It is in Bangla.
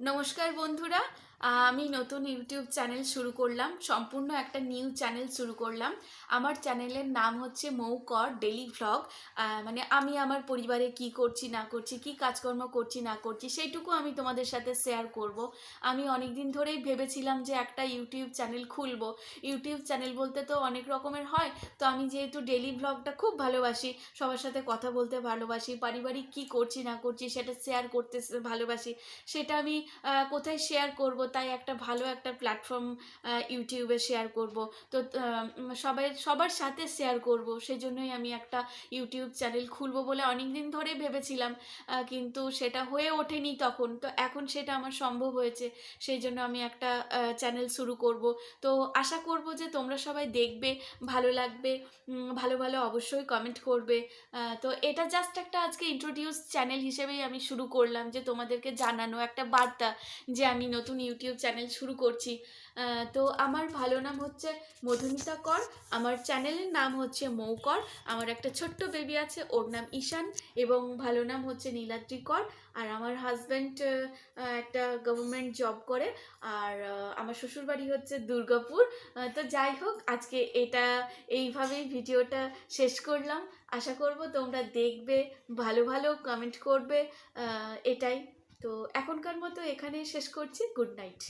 নমস্কার বন্ধুরা আমি নতুন ইউটিউব চ্যানেল শুরু করলাম, সম্পূর্ণ একটা নিউ চ্যানেল শুরু করলাম। আমার চ্যানেলের নাম হচ্ছে মৌকর ডেলি ভ্লগ। মানে আমি আমার পরিবারে কি করছি, না করছি, কি কাজকর্ম করছি, না করছি, সেইটুকু আমি তোমাদের সাথে শেয়ার করব। আমি অনেক দিন ধরেই ভেবেছিলাম যে একটা ইউটিউব চ্যানেল খুলব। ইউটিউব চ্যানেল বলতে তো অনেক রকমের হয়, তো আমি যেহেতু ডেলি ভ্লগটা খুব ভালোবাসি, সবার সাথে কথা বলতে ভালোবাসি, পারিবারিক কি করছি, না করছি, সেটা শেয়ার করতে ভালোবাসি, সেটা আমি কোথায় শেয়ার করব তাই একটা ভালো একটা প্ল্যাটফর্ম ইউটিউবে শেয়ার করব। তো সবাই, সবার সাথে শেয়ার করব। সেই জন্যই আমি একটা ইউটিউব চ্যানেল খুলবো বলে অনেক দিন ধরে ভেবেছিলাম কিন্তু সেটা হয়ে ওঠেনি তখন। তো এখন সেটা আমার সম্ভব হয়েছে সেই জন্য আমি একটা চ্যানেল শুরু করব। তো আশা করব যে তোমরা সবাই দেখবে, ভালো লাগবে ভালো ভালো অবশ্যই কমেন্ট করবে। তো এটা জাস্ট একটা আজকে ইন্ট্রোডিউস চ্যানেল হিসেবেই আমি শুরু করলাম, যে তোমাদেরকে জানানো একটা বার্তা, যে আমি নতুন ইউটিউব চ্যানেল শুরু করছি। তো আমার ভালো নাম হচ্ছে মধুমিতা কর, আমার চ্যানেলের নাম হচ্ছে মৌ কর আমার একটা ছোট্ট বেবি আছে, ওর নাম ঈশান, এবং ভালো নাম হচ্ছে নীলাদ্রি কর, আর আমার হাজব্যান্ড একটা গভর্নমেন্ট জব করে, আর আমার শ্বশুরবাড়ি হচ্ছে দুর্গাপুর। তো যাই হোক, আজকে এটা, এইভাবেই ভিডিওটা শেষ করলাম। আশা করব তোমরা দেখবে, ভালো ভালো কমেন্ট করবে এটাই। তো এখনকার মতো এখানে শেষ করছি। Good night.